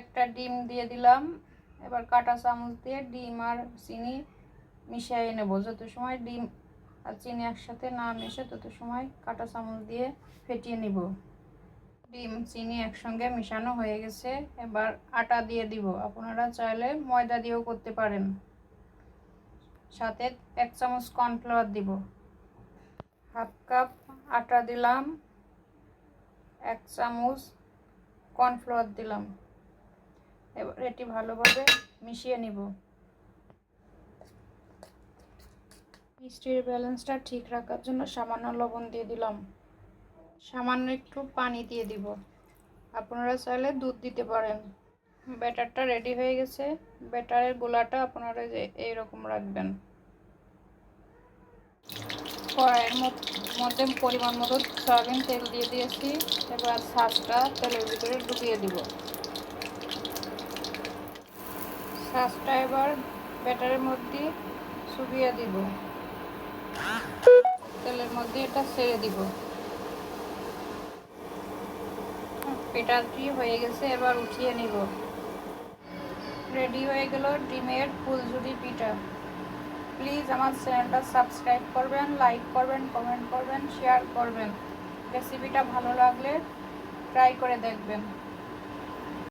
একটা ডিম দিয়ে দিলাম। এবার কাটা চামচ দিয়ে ডিম আর চিনি মিশিয়ে নেব। যত সময় ডিম আর চিনি একসাথে না মিশে, তত সময় কাটা চামচ দিয়ে ফেটিয়ে নিব। ডিম, চিনি একসঙ্গে মিশানো হয়ে গেছে। এবার আটা দিয়ে দিব। আপনারা চাইলে ময়দা দিয়েও করতে পারেন। সাথে এক চামচ কর্নফ্লাওয়ার দিব। হাফ কাপ আটা দিলাম। এক চামচ কর্নফ্লাওয়ার দিলাম। এবার এটি ভালোভাবে মিশিয়ে নিব। মিষ্টির ব্যালেন্সটা ঠিক রাখার জন্য সামান্য লবণ দিয়ে দিলাম। সামান্য একটু পানি দিয়ে দিব। আপনারা চাইলে দুধ দিতে পারেন। ব্যাটারটা রেডি হয়ে গেছে। ব্যাটারের গোলাটা আপনারা যে এইরকম রাখবেন। কড়াইয়ের মধ্যে পরিমাণ মতো সয়াবিন তেল দিয়ে দিয়েছি। এবার শাঁসটা তেলের ভিতরে ডুবিয়ে দিব। এবার ব্যাটারের মধ্যে চুবিয়ে দিব। তেলের মধ্যে এটা ছেড়ে দিব। পেটাটি হয়ে গেছে, এবার উঠিয়ে নিব। রেডি হয়ে গেল ডিমের ফুলঝুরি পিঠা। প্লিজ আমার চ্যানেলটা সাবস্ক্রাইব করবেন, লাইক করবেন, কমেন্ট করবেন, শেয়ার করবেন। রেসিপিটা ভালো লাগলে ট্রাই করে দেখবেন।